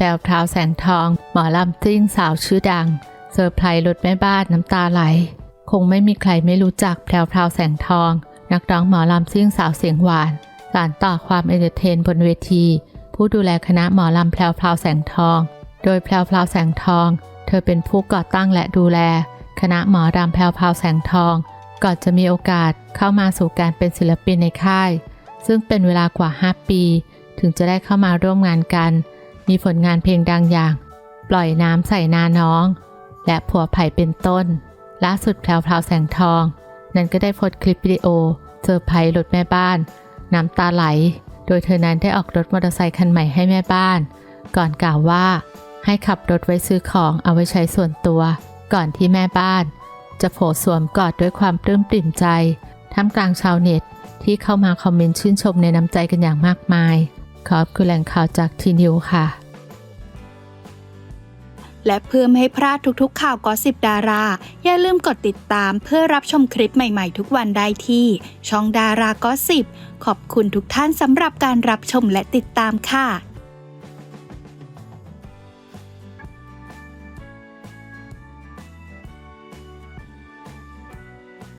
พรวพราวแสงทอง หมอลำซิ่งสาวชื่อดัง เซอร์ไพรส์รถแม่บ้านน้ำตาไหล คงไม่มีใครไม่รู้จักแพรวพราวแสงทอง นักร้องหมอลำซิ่งสาวเสียงหวาน สารต่อความเอนเตอร์เทนบนเวที ผู้ดูแลคณะหมอลำแพรวพราวแสงทอง โดยแพรวพราวแสงทอง เธอเป็นผู้ก่อตั้งและดูแล คณะหมอรำแพรวพราวแสงทอง ก่อนจะมีโอกาสเข้ามาสู่การเป็นศิลปินในค่าย ซึ่งเป็นเวลากว่า 5 ปี ถึงจะได้เข้ามาร่วมงานกัน มีผลงานเพลงดังอย่าง ปล่อยน้ำใส่นาน้อง และผัวไผ่เป็นต้น ล่าสุดแพรวพราวแสงทอง นั้นก็ได้โพสต์คลิปวิดีโอเซอร์ไพรส์รถแม่บ้าน น้ำตาไหล โดยเธอนั้นได้ออกรถมอเตอร์ไซค์คันใหม่ให้แม่บ้าน ก่อนกล่าวว่า ให้ขับรถไว้ซื้อของเอาไว้ใช้ส่วนตัว ก่อนที่แม่บ้าน จะโผล่สวมกอดด้วยความปลื้มปริ่มใจท่ามกลางชาวเน็ตที่เข้ามาคอมเมนต์ชื่นชมในน้ำใจกันอย่างมากมาย ขอบคุณแหล่งข่าวจากทีนิวค่ะ และเพื่อไม่ให้พลาดทุกๆ ข่าวกอสิบดารา อย่าลืมกดติดตามเพื่อรับชมคลิปใหม่ๆ ทุกวันได้ที่ ช่องดารากอสิบขอบคุณทุกท่านสำหรับการรับชมและติดตามค่ะ